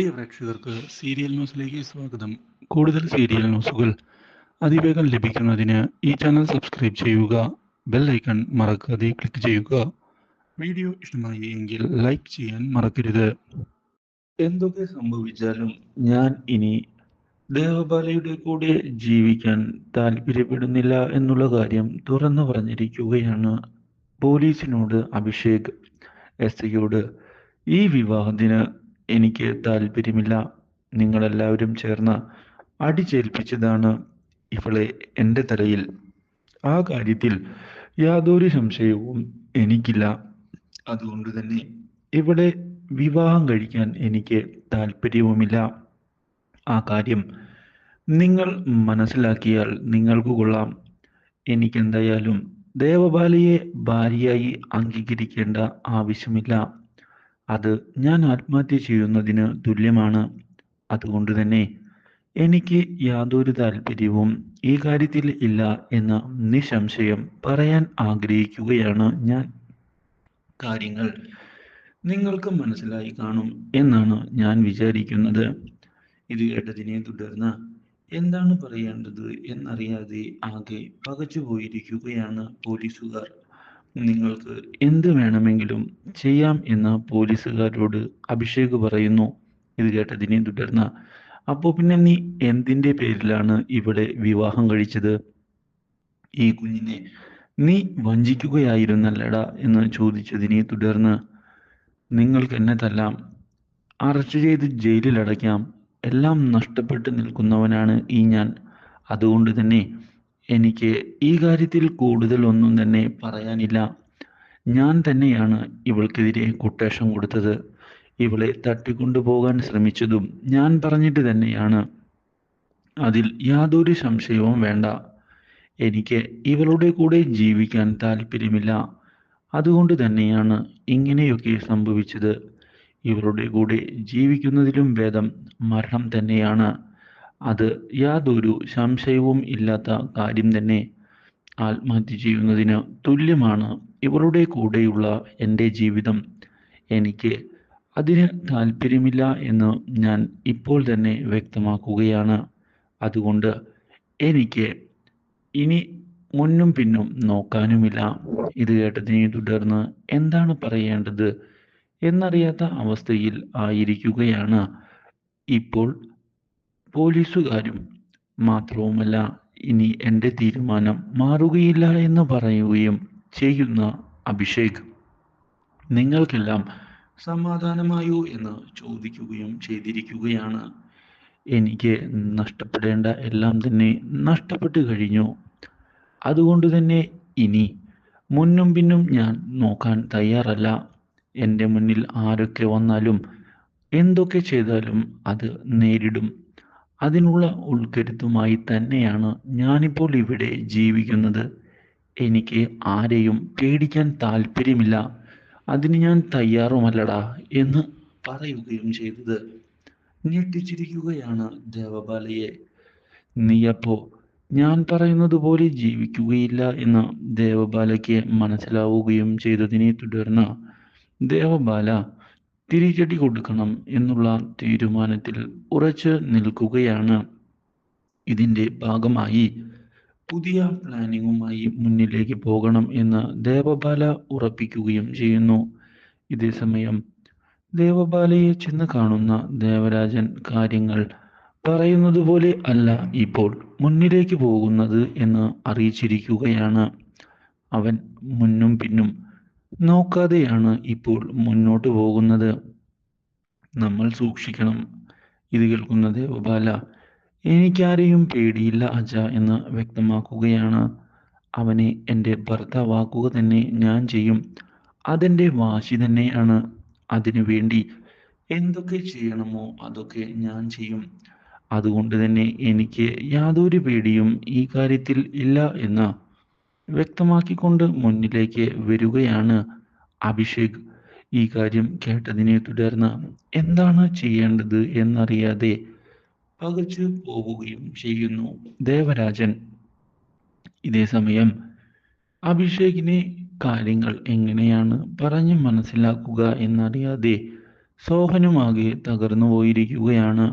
പ്രിയ പ്രേക്ഷകർക്ക് സീരിയൽ ന്യൂസിലേക്ക് സ്വാഗതം. കൂടുതൽ സീരിയൽ ന്യൂസുകൾ അതിവേഗം ലഭിക്കുന്നതിന് ഈ ചാനൽ സബ്സ്ക്രൈബ് ചെയ്യുക ബെൽ ഐക്കൺ മറക്കാതെ ക്ലിക്ക് ചെയ്യുക. വീഡിയോ ഇഷ്ടമായി എങ്കിൽ ലൈക്ക് ചെയ്യാൻ മറക്കരുത്. എന്തൊക്കെ സംഭവിച്ചാലും ഞാൻ ഇനി ദേവബാലയുടെ കൂടെ ജീവിക്കാൻ താല്പര്യപ്പെടുന്നില്ല എന്നുള്ള കാര്യം തുറന്നു പറഞ്ഞിരിക്കുകയാണ് പോലീസിനോട് അഭിഷേക്. എസ് ഐയോട് ഈ വിവാഹത്തിന് എനിക്ക് താല്പര്യമില്ല. നിങ്ങളെല്ലാവരും ചേർന്ന് അടിച്ചേൽപ്പിച്ചതാണ് ഇവളെ എന്റെ തലയിൽ. ആ കാര്യത്തിൽ യാതൊരു സംശയവും എനിക്കില്ല. അതുകൊണ്ട് തന്നെ ഇവളെ വിവാഹം കഴിക്കാൻ എനിക്ക് താല്പര്യവുമില്ല. ആ കാര്യം നിങ്ങൾ മനസ്സിലാക്കിയാൽ നിങ്ങൾക്ക് കൊള്ളാം. എനിക്കെന്തായാലും ദേവബാലയെ ഭാര്യയായി അംഗീകരിക്കേണ്ട ആവശ്യമില്ല. അത് ഞാൻ ആത്മഹത്യ ചെയ്യുന്നതിന് തുല്യമാണ്. അതുകൊണ്ട് തന്നെ എനിക്ക് യാതൊരു താല്പര്യവും ഈ കാര്യത്തിൽ ഇല്ല എന്ന് നിസംശയം പറയാൻ ആഗ്രഹിക്കുകയാണ് ഞാൻ. കാര്യങ്ങൾ നിങ്ങൾക്ക് മനസ്സിലായി കാണും എന്നാണ് ഞാൻ വിചാരിക്കുന്നത്. ഇത് കേട്ടതിനെ തുടർന്ന് എന്താണ് പറയേണ്ടത് എന്നറിയാതെ ആകെ പകച്ചു പോയിരിക്കുകയാണ് പോലീസുകാർ. നിങ്ങൾക്ക് എന്ത് വേണമെങ്കിലും ചെയ്യാം എന്ന് പോലീസുകാരോട് അഭിഷേക് പറയുന്നു. ഇത് കേട്ടതിനെ തുടർന്ന് അപ്പോൾ പിന്നെ നീ എന്തിന്റെ പേരിലാണ് ഇവിടെ വിവാഹം കഴിച്ചത്? ഈ കുഞ്ഞിനെ നീ വഞ്ചിക്കുകയായിരുന്നല്ലടാ? എന്ന് ചോദിച്ചതിനെ തുടർന്ന് നിങ്ങൾക്ക് എന്നെ തല്ലാം അറസ്റ്റ് ചെയ്ത് ജയിലിൽ അടയ്ക്കാം എല്ലാം നഷ്ടപ്പെട്ട് നിൽക്കുന്നവനാണ് ഈ ഞാൻ. അതുകൊണ്ട് തന്നെ എനിക്ക് ഈ കാര്യത്തിൽ കൂടുതൽ ഒന്നും തന്നെ പറയാനില്ല. ഞാൻ തന്നെയാണ് ഇവൾക്കെതിരെ കുട്ടേഷം കൊടുത്തത്. ഇവളെ തട്ടിക്കൊണ്ടുപോകാൻ ശ്രമിച്ചതും ഞാൻ പറഞ്ഞിട്ട് തന്നെയാണ്. അതിൽ യാതൊരു സംശയവും വേണ്ട. എനിക്ക് ഇവളുടെ കൂടെ ജീവിക്കാൻ താല്പര്യമില്ല. അതുകൊണ്ട് തന്നെയാണ് ഇങ്ങനെയൊക്കെ സംഭവിച്ചത്. ഇവളുടെ കൂടെ ജീവിക്കുന്നതിലും ഭേദം മരണം തന്നെയാണ്. അത് യാതൊരു സംശയവും ഇല്ലാത്ത കാര്യം തന്നെ. ആത്മഹത്യ ചെയ്യുന്നതിന് തുല്യമാണ് ഇവരുടെ കൂടെയുള്ള എന്റെ ജീവിതം. എനിക്ക് അതിന് താല്പര്യമില്ല എന്ന് ഞാൻ ഇപ്പോൾ തന്നെ വ്യക്തമാക്കുകയാണ്. അതുകൊണ്ട് എനിക്ക് ഇനി മുന്നും പിന്നും നോക്കാനുമില്ല. ഇത് കേട്ടതിനെ തുടർന്ന് എന്താണ് പറയേണ്ടത് എന്നറിയാത്ത അവസ്ഥയിൽ ആയിരിക്കുകയാണ്. ഇപ്പോൾ പോലീസുകാരും മാത്രവുമല്ല ഇനി എന്റെ തീരുമാനം മാറുകയില്ല എന്ന് പറയുകയും ചെയ്യുന്ന അഭിഷേക്. നിങ്ങൾക്കെല്ലാം സമാധാനമായോ എന്ന് ചോദിക്കുകയും ചെയ്തിരിക്കുകയാണ്. എനിക്ക് നഷ്ടപ്പെടേണ്ട എല്ലാം തന്നെ നഷ്ടപ്പെട്ടു കഴിഞ്ഞു. അതുകൊണ്ട് തന്നെ ഇനി മുന്നും പിന്നും ഞാൻ നോക്കാൻ തയ്യാറല്ല. എന്റെ മുന്നിൽ ആരൊക്കെ വന്നാലും എന്തൊക്കെ ചെയ്താലും അത് നേരിടും. അതിനുള്ള ഉൾക്കരുത്തുമായി തന്നെയാണ് ഞാനിപ്പോൾ ഇവിടെ ജീവിക്കുന്നത്. എനിക്ക് ആരെയും പേടിക്കാൻ താല്പര്യമില്ല. അതിന് ഞാൻ തയ്യാറുമല്ലടാ എന്ന് പറയുകയും ചെയ്തത്. ഞെട്ടിച്ചിരിക്കുകയാണ് ദേവബാലയെ. നീയപ്പോ ഞാൻ പറയുന്നത് പോലെ ജീവിക്കുകയില്ല എന്ന് ദേവബാലയ്ക്ക് മനസ്സിലാവുകയും ചെയ്തതിനെ തുടർന്ന് ദേവബാല തിരിച്ചടി കൊടുക്കണം എന്നുള്ള തീരുമാനത്തിൽ ഉറച്ചു നിൽക്കുകയാണ്. ഇതിന്റെ ഭാഗമായി പുതിയ പ്ലാനിങ്ങുമായി മുന്നിലേക്ക് പോകണം എന്ന് ദേവബാല ഉറപ്പിക്കുകയും ചെയ്യുന്നു. ഇതേസമയം ദേവബാലയെ ചെന്ന് കാണുന്ന ദേവരാജൻ കാര്യങ്ങൾ പറയുന്നത് പോലെ അല്ല ഇപ്പോൾ മുന്നിലേക്ക് പോകുന്നത് എന്ന് അറിയിച്ചിരിക്കുകയാണ്. അവൻ മുന്നും പിന്നും നോക്കാതെയാണ് ഇപ്പോൾ മുന്നോട്ട് പോകുന്നത്. നമ്മൾ സൂക്ഷിക്കണം. ഇത് കേൾക്കുന്ന ദേവബാല എനിക്കാരെയും പേടിയില്ല അജ എന്ന് വ്യക്തമാക്കുകയാണ്. അവനെ എന്റെ ഭർത്താവാക്കുക തന്നെ ഞാൻ ചെയ്യും. അതെന്റെ വാശി തന്നെയാണ്. അതിനു വേണ്ടി എന്തൊക്കെ ചെയ്യണമോ അതൊക്കെ ഞാൻ ചെയ്യും. അതുകൊണ്ട് തന്നെ എനിക്ക് യാതൊരു പേടിയും ഈ കാര്യത്തിൽ ഇല്ല എന്ന് വ്യക്തമാക്കിക്കൊണ്ട് മുന്നിലേക്ക് വരികയാണ് അഭിഷേക്. ഈ കാര്യം കേട്ടതിനെ തുടർന്ന് എന്താണ് ചെയ്യേണ്ടത് എന്നറിയാതെ പകച്ചു പോവുകയും ചെയ്യുന്നു ദേവരാജൻ. ഇതേ സമയം അഭിഷേകിനെ കാര്യങ്ങൾ എങ്ങനെയാണ് പറഞ്ഞു മനസ്സിലാക്കുക എന്നറിയാതെ സോഹനുമാകെ തകർന്നു പോയിരിക്കുകയാണ്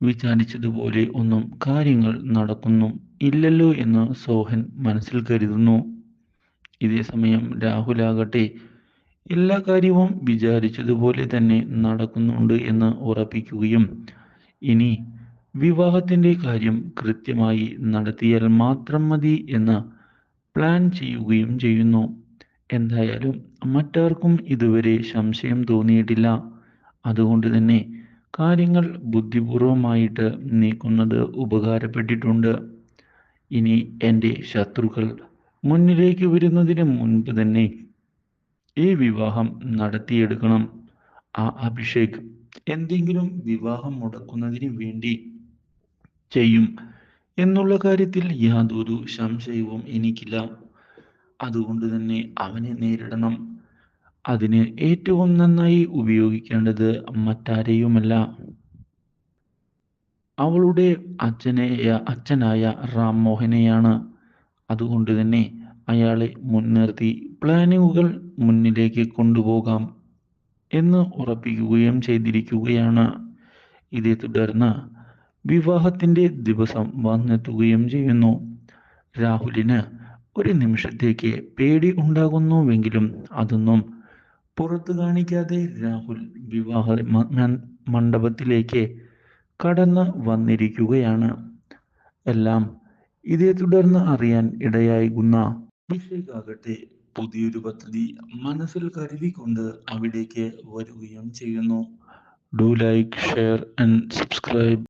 വിചാരിച്ചതുപോലെ ഒന്നും കാര്യങ്ങൾ നടക്കുന്നു. ഇല്ലല്ലോ എന്ന് സോഹൻ മനസ്സിൽ കരുതുന്നു. ഇതേ സമയം രാഹുലാകട്ടെ എല്ലാ കാര്യവും വിചാരിച്ചതുപോലെ തന്നെ നടക്കുന്നുണ്ട് എന്ന് ഉറപ്പിക്കുകയും ഇനി വിവാഹത്തിന്റെ കാര്യം കൃത്യമായി നടത്തിയാൽ മാത്രം മതി എന്ന് പ്ലാൻ ചെയ്യുകയും ചെയ്യുന്നു. എന്തായാലും മറ്റാർക്കും ഇതുവരെ സംശയം തോന്നിയിട്ടില്ല. അതുകൊണ്ട് തന്നെ കാര്യങ്ങൾ ബുദ്ധിപൂർവമായിട്ട് നീക്കുന്നത് ഉപകാരപ്പെട്ടിട്ടുണ്ട്. ഇനി എന്റെ ശത്രുക്കൾ മുന്നിലേക്ക് വരുന്നതിന് മുൻപ് തന്നെ ഈ വിവാഹം നടത്തിയെടുക്കണം. ആ അഭിഷേക് എന്തെങ്കിലും വിവാഹം മുടക്കുന്നതിന് വേണ്ടി ചെയ്യും എന്നുള്ള കാര്യത്തിൽ യാതൊരു സംശയവും എനിക്കില്ല. അതുകൊണ്ട് തന്നെ അവനെ നേരിടണം. അതിന് ഏറ്റവും നന്നായി ഉപയോഗിക്കേണ്ടത് മറ്റാരെയുമല്ല. അവളുടെ അച്ഛനെ അച്ഛനായ റാം മോഹനെയാണ്. അതുകൊണ്ട് തന്നെ അയാളെ മുൻനിർത്തി പ്ലാനിങ്ങുകൾ മുന്നിലേക്ക് കൊണ്ടുപോകാം എന്ന് ഉറപ്പിക്കുകയും ചെയ്തിരിക്കുകയാണ്. ഇതേ തുടർന്ന് വിവാഹത്തിന്റെ ദിവസം വന്നെത്തുകയും ചെയ്യുന്നു. രാഹുലിന് ഒരു നിമിഷത്തേക്ക് പേടി ഉണ്ടാകുന്നുവെങ്കിലും അതൊന്നും പുറത്തു കാണിക്കാതെ രാഹുൽ വിവാഹ മണ്ഡപത്തിലേക്ക് കടന്ന് വന്നിരിക്കുകയാണ്. എല്ലാം ഇതേ തുടർന്ന് അറിയാൻ ഇടയാകുന്ന അഭിഷേകാകട്ടെ പുതിയൊരു പദ്ധതി മനസ്സിൽ കരുതിക്കൊണ്ട് അവിടേക്ക് വരികയും ചെയ്യുന്നു. Do like share and subscribe.